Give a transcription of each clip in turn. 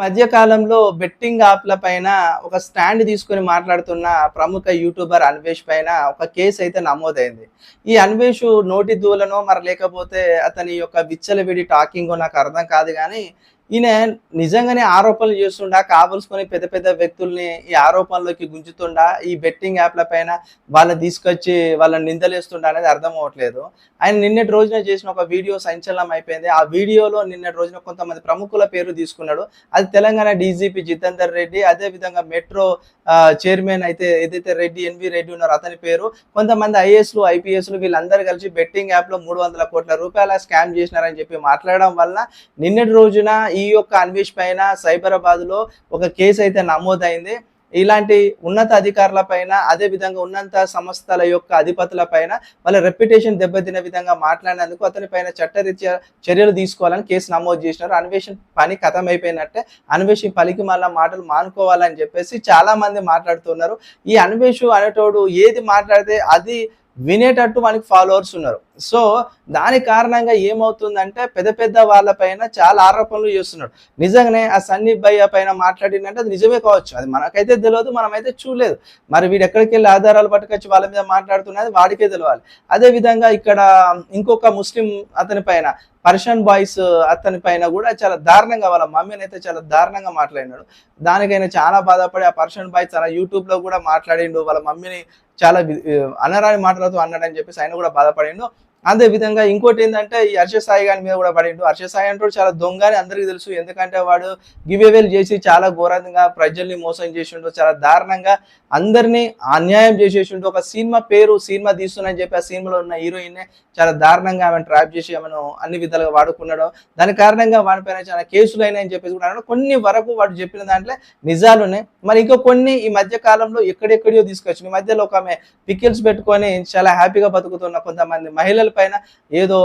మధ్యకాలంలో బెట్టింగ్ యాప్ల పైన ఒక స్టాండ్ తీసుకొని మాట్లాడుతున్న ప్రముఖ యూట్యూబర్ అన్వేష్ పైన ఒక కేసు అయితే నమోదైంది. ఈ అన్వేష్ నోటి దూలనో మరి లేకపోతే అతని యొక్క విచ్చలవిడి టాకింగ్ నాకు అర్థం కాదు కానీ ఈయన నిజంగానే ఆరోపణలు చేస్తుండా కావలసుకొని పెద్ద పెద్ద వ్యక్తుల్ని ఈ ఆరోపణలోకి గుంజుతుండా ఈ బెట్టింగ్ యాప్ల పైన వాళ్ళని తీసుకొచ్చి వాళ్ళని నిందలేస్తుండా అనేది అర్థం అవ్వట్లేదు. ఆయన నిన్నటి రోజున చేసిన ఒక వీడియో సంచలనం అయిపోయింది. ఆ వీడియోలో నిన్నటి రోజున కొంతమంది ప్రముఖుల పేరు తీసుకున్నాడు. అది తెలంగాణ డీజీపీ జితేందర్ రెడ్డి అదే విధంగా మెట్రో చైర్మన్ అయితే ఏదైతే రెడ్డి ఎన్వి రెడ్డి ఉన్నారో అతని పేరు కొంతమంది ఐఏఎస్లు ఐపీఎస్లు వీళ్ళందరూ కలిసి బెట్టింగ్ యాప్లో మూడు వందల కోట్ల రూపాయల స్కామ్ చేసినారని చెప్పి మాట్లాడడం వల్ల నిన్నటి రోజున ఈ ఈ యొక్క అన్వేష్ పైన సైబరాబాద్లో ఒక కేసు అయితే నమోదైంది. ఇలాంటి ఉన్నత అధికారుల పైన అదే విధంగా ఉన్నత సంస్థల యొక్క అధిపతుల పైన వాళ్ళ రెప్యుటేషన్ దెబ్బతిన విధంగా మాట్లాడినందుకు అతని పైన చట్టరీత్యా చర్యలు తీసుకోవాలని కేసు నమోదు చేసినారు. అన్వేషణ పని కథం అయిపోయినట్టే అన్వేషణ పలికి మళ్ళీ మాటలు మానుకోవాలని చెప్పేసి చాలా మంది మాట్లాడుతున్నారు. ఈ అన్వేషు అనేటోడు ఏది మాట్లాడితే అది వినేటట్టు మనకి ఫాలోవర్స్ ఉన్నారు. సో దాని కారణంగా ఏమవుతుందంటే పెద్ద పెద్ద వాళ్ళ పైన చాలా ఆరోపణలు చేస్తున్నాడు. నిజంగానే ఆ సన్నీ భయ్య పైన మాట్లాడిందంటే అది నిజమే కావచ్చు. అది మనకైతే తెలియదు మనమైతే చూడలేదు. మరి వీడు ఎక్కడికి వెళ్ళి ఆధారాలు పట్టుకొచ్చి వాళ్ళ మీద మాట్లాడుతున్నది వాడికే తెలియాలి. అదే విధంగా ఇక్కడ ఇంకొక ముస్లిం అతని పైన పర్షియన్ బాయ్స్ అతని పైన కూడా చాలా దారుణంగా వాళ్ళ మమ్మీని అయితే చాలా దారుణంగా మాట్లాడినాడు. దానికైనా చాలా బాధపడి ఆ పర్షియన్ బాయ్ తన యూట్యూబ్లో కూడా మాట్లాడిండు వాళ్ళ మమ్మీని చాలా అనరాని మాటలతో అన్నాడని చెప్పేసి ఆయన కూడా బాధపడిండు. అదే విధంగా ఇంకోటి ఏంటంటే ఈ హర్ష సాయి గారి మీద కూడా పడిండు. హర్ష సాయి అంటే చాలా దొంగ అని అందరికీ తెలుసు. ఎందుకంటే వాడు గివేవేలు చేసి చాలా ఘోరంగా ప్రజల్ని మోసం చేసిండు. చాలా దారుణంగా అందరినీ అన్యాయం చేసేసిండు. ఒక సినిమా పేరు సినిమా తీస్తున్నా చెప్పి ఆ సినిమాలో ఉన్న హీరోయిన్ చాలా దారుణంగా ఆమెను ట్రాప్ చేసి ఆమెను అన్ని విధాలుగా వాడుకున్నాడు. దాని కారణంగా వాడిపైన చాలా కేసులు అయినాయని చెప్పేసి కూడా కొన్ని వరకు వాడు చెప్పిన దాంట్లో నిజాలు ఉన్నాయి. మరి ఇంకా కొన్ని ఈ మధ్య కాలంలో ఎక్కడెక్కడో తీసుకొచ్చి ఈ మధ్యలో ఒక ఆమె పికిల్స్ పెట్టుకొని చాలా హ్యాపీగా బతుకుతున్న కొంతమంది మహిళలు పైన ఏదో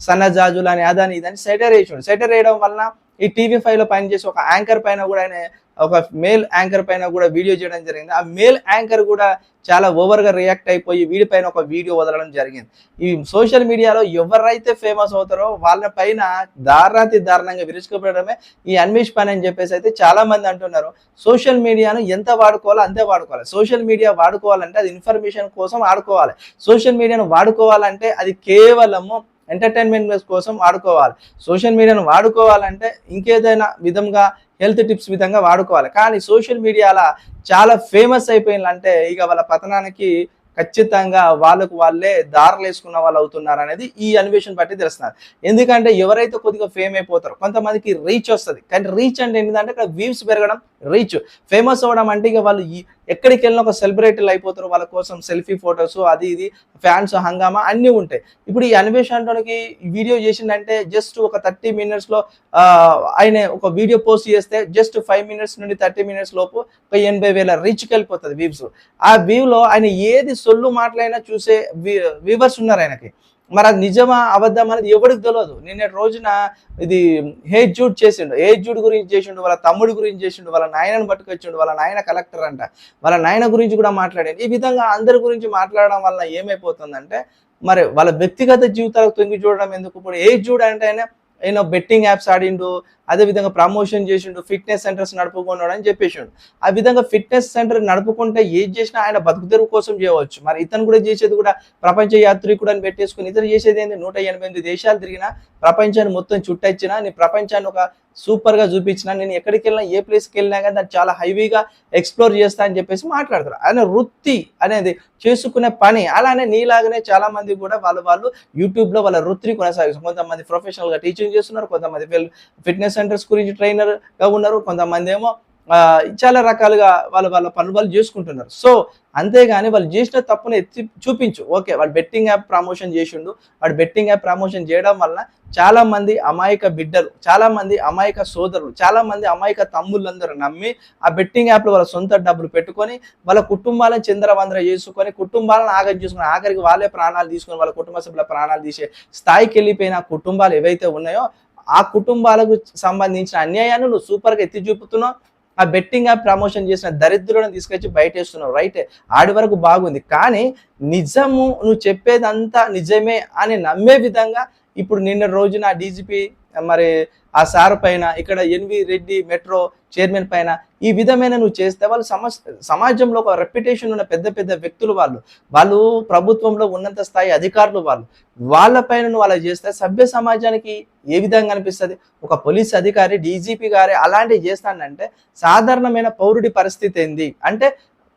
సన్నజాజులు అని అదని ఇదని సెటర్ వేసాడు సెటర్ వేయడం వలన ఈ టీవీ ఫైవ్లో పనిచేసి ఒక యాంకర్ పైన కూడా ఆయన ఒక మేల్ యాంకర్ పైన కూడా వీడియో చేయడం జరిగింది. ఆ మేల్ యాంకర్ కూడా చాలా ఓవర్గా రియాక్ట్ అయిపోయి వీడి పైన ఒక వీడియో వదలడం జరిగింది. ఈ సోషల్ మీడియాలో ఎవరైతే ఫేమస్ అవుతారో వాళ్ళ పైన దారుణాతి దారుణంగా విరుచుకుపడమే ఈ అన్వేష్ పని అని చెప్పేసి అయితే చాలా మంది అంటున్నారు. సోషల్ మీడియాను ఎంత వాడుకోవాలో అంతే వాడుకోవాలి. సోషల్ మీడియా వాడుకోవాలంటే అది ఇన్ఫర్మేషన్ కోసం ఆడుకోవాలి సోషల్ మీడియాను వాడుకోవాలంటే అది కేవలము ఎంటర్టైన్మెంట్ కోసం వాడుకోవాలి. సోషల్ మీడియాను వాడుకోవాలంటే ఇంకేదైనా విధంగా హెల్త్ టిప్స్ విధంగా వాడుకోవాలి. కానీ సోషల్ మీడియాలో చాలా ఫేమస్ అయిపోయిందంటే ఇక వాళ్ళ పతనానికి ఖచ్చితంగా వాళ్ళకు వాళ్ళే దారులు వేసుకున్న వాళ్ళు అవుతున్నారు అనేది ఈ అన్వేషణ బట్టి తెలుస్తున్నారు. ఎందుకంటే ఎవరైతే కొద్దిగా ఫేమ్ అయిపోతారో కొంతమందికి రీచ్ వస్తుంది. కానీ రీచ్ అంటే ఏంటంటే ఇక్కడ వ్యూస్ పెరగడం రీచ్. ఫేమస్ అవ్వడం అంటే ఇక వాళ్ళు ఎక్కడికి వెళ్ళిన ఒక సెలబ్రిటీలు అయిపోతారు వాళ్ళ కోసం సెల్ఫీ ఫొటోస్ అది ఇది ఫ్యాన్స్ హంగామా అన్నీ ఉంటాయి. ఇప్పుడు ఈ అన్వేష్ అంటోనికి వీడియో చేసిందంటే జస్ట్ ఒక థర్టీ మినిట్స్లో ఆయన ఒక వీడియో పోస్ట్ చేస్తే జస్ట్ ఫైవ్ మినిట్స్ నుండి థర్టీ మినిట్స్ లోపు ఒక ఎనభై వేల రీచ్కి వెళ్ళిపోతుంది వ్యూస్ ఆ వ్యూ లో ఆయన ఏది సొల్లు మాటలైనా చూసే వ్యూవర్స్ ఉన్నారు ఆయనకి. మరి అది నిజమా అబద్ధం అనేది ఎవరికి తెలియదు నిన్నటి రోజున ఇది హే జూడ్ చేసిండు హే జూడ్ గురించి చేసిండు వాళ్ళ తమ్ముడి గురించి చేసిండు వాళ్ళ నాయనని పట్టుకొచ్చిండు వాళ్ళ నాయన కలెక్టర్ అంట. వాళ్ళ నాయన గురించి కూడా మాట్లాడాడు ఈ విధంగా అందరి గురించి మాట్లాడడం వల్ల ఏమైపోతుందంటే మరి వాళ్ళ వ్యక్తిగత జీవితాలకు తొంగి చూడడం ఎందుకు? ఇప్పుడు ఏజ్ జూడ్ అంటే ఆయన బెట్టింగ్ యాప్స్ ఆడిండు అదే విధంగా ప్రమోషన్ చేసిండు ఫిట్నెస్ సెంటర్స్ నడుపుకున్నాడు అని చెప్పేసిండు. ఆ విధంగా ఫిట్నెస్ సెంటర్ నడుపుకుంటే ఏది చేసినా ఆయన బతుకు తెరువు కోసం చేయవచ్చు. మరి ఇతను కూడా చేసేది కూడా ప్రపంచ యాత్రికుడు అని పెట్టేసుకుని ఇతను చేసేది ఏంటి నూట ఎనభై ఎనిమిది దేశాలు తిరిగినా ప్రపంచాన్ని మొత్తం చుట్టొచ్చినా నేను ప్రపంచాన్ని ఒక సూపర్గా చూపించిన నేను ఎక్కడికి వెళ్ళినా ఏ ప్లేస్కి వెళ్ళినా కానీ దాన్ని చాలా హైవీగా ఎక్స్ప్లోర్ చేస్తా అని చెప్పేసి మాట్లాడతారు. ఆయన వృత్తి అనేది చేసుకునే పని. అలానే నీలాగానే చాలా మంది కూడా వాళ్ళు వాళ్ళు యూట్యూబ్లో వాళ్ళ వృత్తిని కొనసాగిస్తారు. కొంతమంది ప్రొఫెషనల్గా టీచింగ్ చేస్తున్నారు. కొంతమంది ఫిట్నెస్ సెంటర్స్ గురించి ట్రైనర్గా ఉన్నారు. కొంతమంది ఏమో చాలా రకాలుగా వాళ్ళ వాళ్ళ పనులు వాళ్ళు చేసుకుంటున్నారు. సో అంతేగాని వాళ్ళు చేసిన తప్పుని ఎత్తి చూపించు. ఓకే వాళ్ళు బెట్టింగ్ యాప్ ప్రమోషన్ చేసిండు. వాడు బెట్టింగ్ యాప్ ప్రమోషన్ చేయడం వలన చాలా మంది అమాయక బిడ్డలు చాలా మంది అమాయక సోదరులు చాలా మంది అమాయక తమ్ముళ్ళందరూ నమ్మి ఆ బెట్టింగ్ యాప్లో వాళ్ళ సొంత డబ్బులు పెట్టుకొని వాళ్ళ కుటుంబాలను చంద్రవందర చేసుకొని కుటుంబాలను ఆగం చేసుకుని ఆఖరికి వాళ్ళే ప్రాణాలు తీసుకొని వాళ్ళ కుటుంబ సభ్యుల ప్రాణాలు తీసే స్థాయికి వెళ్ళిపోయిన కుటుంబాలు ఏవైతే ఉన్నాయో ఆ కుటుంబాలకు సంబంధించిన అన్యాయాన్ని నువ్వు సూపర్గా ఎత్తి చూపుతున్నావు. ఆ బెట్టింగ్ యాప్ ప్రమోషన్ చేసిన దరిద్రులను తీసుకొచ్చి బయటేస్తున్నావు. రైట్ ఆడి వరకు బాగుంది. కానీ నిజము నువ్వు చెప్పేదంతా నిజమే అని నమ్మే విధంగా ఇప్పుడు నిన్న రోజున డీజీపీ మరి ఆ సార్ పైన ఇక్కడ ఎన్వి రెడ్డి మెట్రో చైర్మన్ పైన ఈ విధమైన నువ్వు చేస్తే వాళ్ళు సమస్ సమాజంలో ఒక రెప్యుటేషన్ ఉన్న పెద్ద పెద్ద వ్యక్తులు వాళ్ళు. వాళ్ళు ప్రభుత్వంలో ఉన్నంత స్థాయి అధికారులు వాళ్ళు. వాళ్ళపైన నువ్వు అలా చేస్తే సభ్య సమాజానికి ఏ విధంగా అనిపిస్తుంది? ఒక పోలీస్ అధికారి డీజీపీ గారే అలాంటివి చేస్తానంటే సాధారణమైన పౌరుడి పరిస్థితి ఏంది? అంటే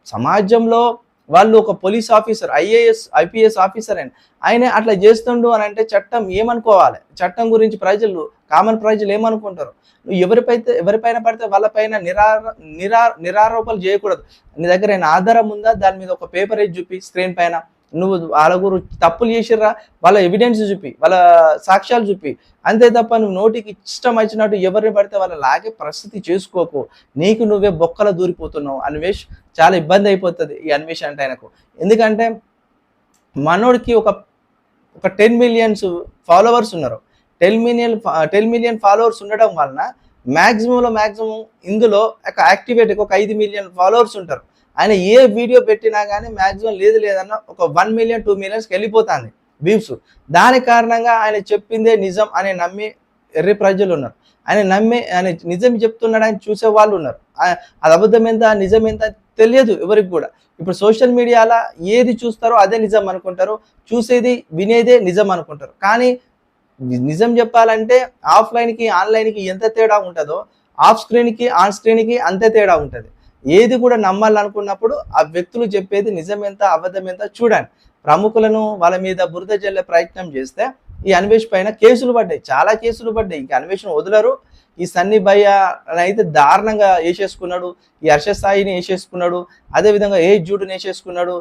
సమాజంలో వాళ్ళు ఒక police officer IAS IPS officer అని. ఆయన అట్లా చేస్తుండు అని అంటే చట్టం ఏమనుకోవాలి? చట్టం గురించి ప్రజలు కామన్ ప్రజలు ఏమనుకుంటారు? నువ్వు ఎవరిపైతే ఎవరిపైన పడితే వాళ్ళపైన నిరార నిరా నిరారోపణలు చేయకూడదు. నీ దగ్గర ఆధారం ఉందా? దాని మీద ఒక పేపర్ వేసి చూపి స్క్రీన్ పైన? నువ్వు వాళ్ళ గురు తప్పులు చేసిర్రా? వాళ్ళ ఎవిడెన్స్ చూపి వాళ్ళ సాక్ష్యాలు చూపి. అంతే తప్ప నువ్వు నోటికి ఇష్టం వచ్చినట్టు ఎవరిని పడితే వాళ్ళ లాగే పరిస్థితి చేసుకోకు. నీకు నువ్వే బొక్కల దూరిపోతున్నావు. అన్వేష్ చాలా ఇబ్బంది అయిపోతుంది ఈ అన్వేష్ అంటే ఆయనకు. ఎందుకంటే మనోడికి ఒక ఒక టెన్ మిలియన్స్ ఫాలోవర్స్ ఉన్నారు. Ten million ten million followers ఉండడం వలన మ్యాక్సిమంలో మ్యాక్సిమం ఇందులో ఒక యాక్టివేట్ ఒక ఐదు మిలియన్ ఫాలోవర్స్ ఉంటారు. ఆయన ఏ వీడియో పెట్టినా కానీ మ్యాక్సిమం లేదు లేదన్న ఒక వన్ మిలియన్ టూ మిలియన్స్కి వెళ్ళిపోతుంది వ్యూస్. దాని కారణంగా ఆయన చెప్పిందే నిజం అని నమ్మి ఎర్రి ప్రజలు ఉన్నారు. ఆయన నమ్మి ఆయన నిజం చెప్తున్నాడు ఆయన చూసే వాళ్ళు ఉన్నారు. అది అబద్ధం ఎంత నిజం ఎంత తెలియదు ఎవరికి కూడా. ఇప్పుడు సోషల్ మీడియాలో ఏది చూస్తారో అదే నిజం అనుకుంటారు. చూసేది వినేదే నిజం అనుకుంటారు. కానీ నిజం చెప్పాలంటే ఆఫ్లైన్కి ఆన్లైన్కి ఎంత తేడా ఉంటుందో ఆఫ్ స్క్రీన్కి ఆన్ స్క్రీన్కి అంతే తేడా ఉంటుంది. ఏది కూడా నమ్మాలనుకున్నప్పుడు ఆ వ్యక్తులు చెప్పేది నిజం ఎంత అబద్ధం ఎంత చూడండి. ప్రముఖులను వాళ్ళ మీద బురద జల్లే ప్రయత్నం చేస్తే ఈ అన్వేష్ పైన కేసులు పడ్డాయి. చాలా కేసులు పడ్డాయి. ఇంకా అన్వేషణ వదలరు. ఈ సన్నీ భయ్య అయితే దారుణంగా వేసేసుకున్నాడు. ఈ హర్ష సాయిని వేసేసుకున్నాడు. అదేవిధంగా ఏ జూడుని వేసేసుకున్నాడు.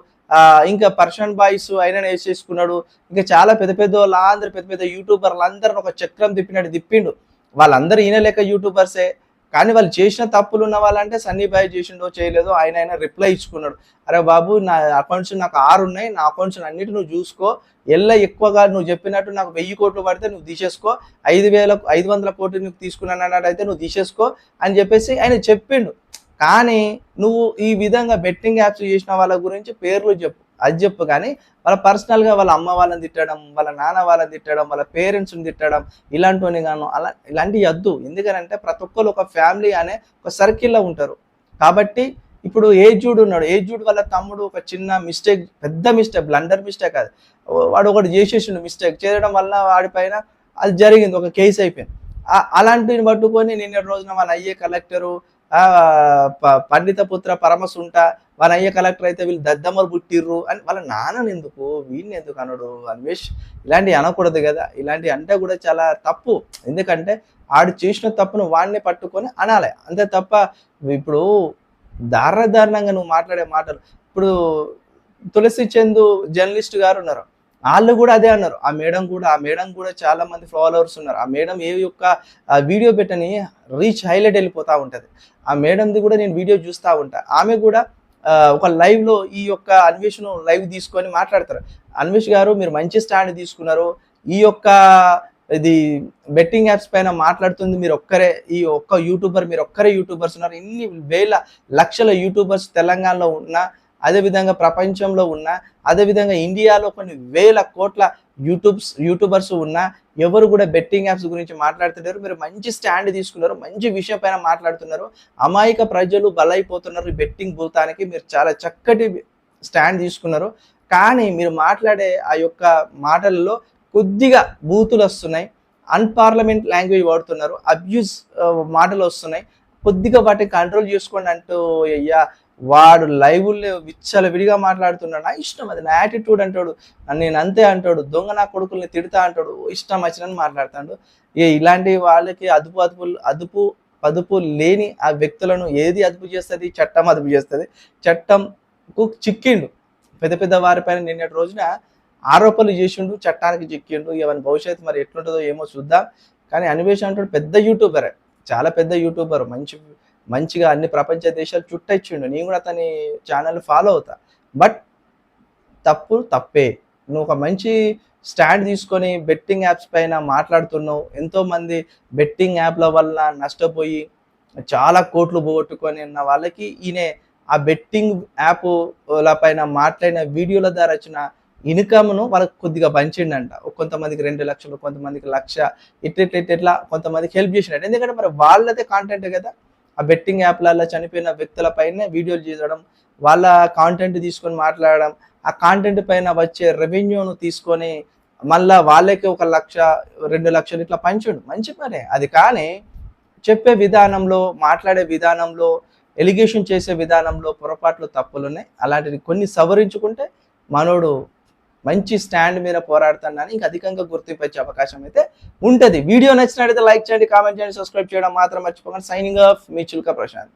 ఇంకా పర్షన్ బాయ్స్ అయిన వేసేసుకున్నాడు. ఇంకా చాలా పెద్ద పెద్ద వాళ్ళందరూ పెద్ద పెద్ద యూట్యూబర్లందరిని ఒక చక్రం తిప్పినట్టు తిప్పిండు. వాళ్ళందరూ ఈయన లెక్క యూట్యూబర్సే కానీ వాళ్ళు చేసిన తప్పులు ఉన్న వాళ్ళంటే సన్నీ బాయ్ చేసిండో చేయలేదో ఆయన ఆయన రిప్లై ఇచ్చుకున్నాడు. అరే బాబు నా అకౌంట్స్ నాకు ఆరు ఉన్నాయి నా అకౌంట్స్ అన్నిటి నువ్వు చూసుకో. ఎల్ల ఎక్కువగా నువ్వు చెప్పినట్టు నాకు వెయ్యి కోట్లు పడితే నువ్వు తీసేసుకో. ఐదు వేల ఐదు వందల కోట్లు నువ్వు తీసుకున్నాను అన్నట్టయితే నువ్వు తీసేసుకో అని చెప్పేసి ఆయన చెప్పిండు. కానీ నువ్వు ఈ విధంగా బెట్టింగ్ యాప్స్ చేసిన వాళ్ళ గురించి పేర్లు చెప్పు. అది చెప్పు కానీ వాళ్ళ పర్సనల్గా వాళ్ళ అమ్మ వాళ్ళని తిట్టడం వాళ్ళ నాన్న వాళ్ళని తిట్టడం వాళ్ళ పేరెంట్స్ని తిట్టడం ఇలాంటివని గాను అలా ఇలాంటివి వద్దు. ఎందుకనంటే ప్రతి ఒక్కరు ఒక ఫ్యామిలీ అనే ఒక సర్కిల్లో ఉంటారు. కాబట్టి ఇప్పుడు ఏజ్యూడ్ ఉన్నాడు? ఏజ్యూడ్ వాళ్ళ తమ్ముడు ఒక చిన్న మిస్టేక్ పెద్ద మిస్టేక్ బ్లండర్ మిస్టేక్ అది వాడు ఒకటి చేసేసిండు మిస్టేక్ చేయడం వల్ల వాడిపైన అది జరిగింది ఒక కేసు అయిపోయింది. అలాంటిని పట్టుకొని నిన్న రోజున వాళ్ళ అయ్యే కలెక్టరు ప- పండిత పుత్ర పరమసుంట వాళ్ళ అయ్య కలెక్టర్ అయితే వీళ్ళు దద్దమ్మలు పుట్టిర్రు అని వాళ్ళ నాన్నని ఎందుకు వీడిని ఎందుకు అనడు? అన్వేష్ ఇలాంటివి అనకూడదు కదా. ఇలాంటివి అంటే కూడా చాలా తప్పు. ఎందుకంటే ఆడు చేసిన తప్పును వాడిని పట్టుకొని అనాలి. అంతే తప్ప ఇప్పుడు దారుణ దారుణంగా నువ్వు మాట్లాడే మాటలు. ఇప్పుడు తులసి చందు జర్నలిస్ట్ గారు ఉన్నారు. వాళ్ళు కూడా అదే అన్నారు. ఆ మేడం కూడా ఆ మేడం కూడా చాలా మంది ఫాలోవర్స్ ఉన్నారు. ఆ మేడం ఏ యొక్క వీడియో పెట్టని రీచ్ హైలైట్ వెళ్ళిపోతూ ఉంటుంది. ఆ మేడంది కూడా నేను వీడియో చూస్తూ ఉంటా. ఆమె కూడా ఒక లైవ్లో ఈ యొక్క అన్వేషణ లైవ్ తీసుకొని మాట్లాడతారు. అన్వేష్ గారు మీరు మంచి స్టాండ్ తీసుకున్నారు. ఈ యొక్క ఇది బెట్టింగ్ యాప్స్ పైన మాట్లాడుతుంది. మీరు ఒక్కరే ఈ ఒక్క యూట్యూబర్ మీరు ఒక్కరే యూట్యూబర్స్ ఉన్నారు. ఇన్ని వేల లక్షల యూట్యూబర్స్ తెలంగాణలో ఉన్న అదేవిధంగా ప్రపంచంలో ఉన్న అదేవిధంగా ఇండియాలో కొన్ని వేల కోట్ల యూట్యూబ్స్ యూట్యూబర్స్ ఉన్న ఎవరు కూడా బెట్టింగ్ యాప్స్ గురించి మాట్లాడుతున్నారు. మీరు మంచి స్టాండ్ తీసుకున్నారు మంచి విషయం పైన మాట్లాడుతున్నారు. అమాయక ప్రజలు బలైపోతున్నారు ఈ బెట్టింగ్ భూతానికి. మీరు చాలా చక్కటి స్టాండ్ తీసుకున్నారు. కానీ మీరు మాట్లాడే ఆ యొక్క మాటలలో కొద్దిగా బూతులు వస్తున్నాయి. అన్పార్లమెంట్ లాంగ్వేజ్ వాడుతున్నారు. అబ్యూస్ మాటలు వస్తున్నాయి. కొద్దిగా వాటిని కంట్రోల్ చేసుకోండి అంటూ అయ్యా వాడు లైవ్లో విచ్చల విడిగా మాట్లాడుతున్నాడు. నా ఇష్టం అది. నా యాటిట్యూడ్ అంటాడు. నేను అంతే అంటాడు. దొంగ నా కొడుకుల్ని తిడతా అంటాడు. ఇష్టం వచ్చినని మాట్లాడతాడు. ఏ ఇలాంటి వాళ్ళకి అదుపు అదుపు అదుపు పదుపు లేని ఆ వ్యక్తులను ఏది అదుపు చేస్తుంది? చట్టం అదుపు చేస్తుంది. చట్టంకు చిక్కిండు. పెద్ద పెద్ద వారిపైన నిన్నటి రోజున ఆరోపణలు చేసిండు చట్టానికి చిక్కిండు. ఏమైనా భవిష్యత్తు మరి ఎట్లుంటుందో ఏమో చూద్దాం. కానీ అనివేష్ అంటాడు పెద్ద యూట్యూబరే. చాలా పెద్ద యూట్యూబర్. మంచి మంచిగా అన్ని ప్రపంచ దేశాలు చుట్టొచ్చిండు. నేను కూడా అతని ఛానల్ ఫాలో అవుతా. బట్ తప్పు తప్పే. నువ్వు ఒక మంచి స్టాండ్ తీసుకొని బెట్టింగ్ యాప్స్ పైన మాట్లాడుతున్నావు. ఎంతోమంది బెట్టింగ్ యాప్ల వల్ల నష్టపోయి చాలా కోట్లు పోగొట్టుకొని ఉన్న వాళ్ళకి ఈయన ఆ బెట్టింగ్ యాప్ల పైన మాట్లాడిన వీడియోల ద్వారా వచ్చిన ఇన్కమ్ను వాళ్ళకి కొద్దిగా పంచిండంట. కొంతమందికి రెండు లక్షలు కొంతమందికి లక్ష ఇట్లా ఇట్లా ఇట్లా ఇట్లా కొంతమందికి హెల్ప్ చేసినట్టు ఎందుకంటే మరి వాళ్ళదే కాంటెంట్ కదా. ఆ బెట్టింగ్ యాప్లలో చనిపోయిన వ్యక్తుల పైన వీడియోలు చేయడం వాళ్ళ కాంటెంట్ తీసుకొని మాట్లాడడం ఆ కాంటెంట్ పైన వచ్చే రెవెన్యూను తీసుకొని మళ్ళా వాళ్ళకి ఒక లక్ష రెండు లక్షలు ఇట్లా పంచుడు. మంచి పనే. అది కానీ చెప్పే విధానంలో మాట్లాడే విధానంలో ఎలిగేషన్ చేసే విధానంలో పొరపాట్లు తప్పులు ఉన్నాయి అలాంటివి కొన్ని సవరించుకుంటే మనోడు మంచి స్టాండ్ మీద పోరాడుతున్నాను ఇంకా అధికంగా గుర్తింపు వచ్చే అవకాశం అయితే ఉంటుంది. వీడియో నచ్చినట్లయితే లైక్ చేయండి కామెంట్ చేయండి సబ్స్క్రైబ్ చేయడం మాత్రం మర్చిపోకండి. సైనింగ్ ఆఫ్ మీ చుల్క ప్రశాంత్.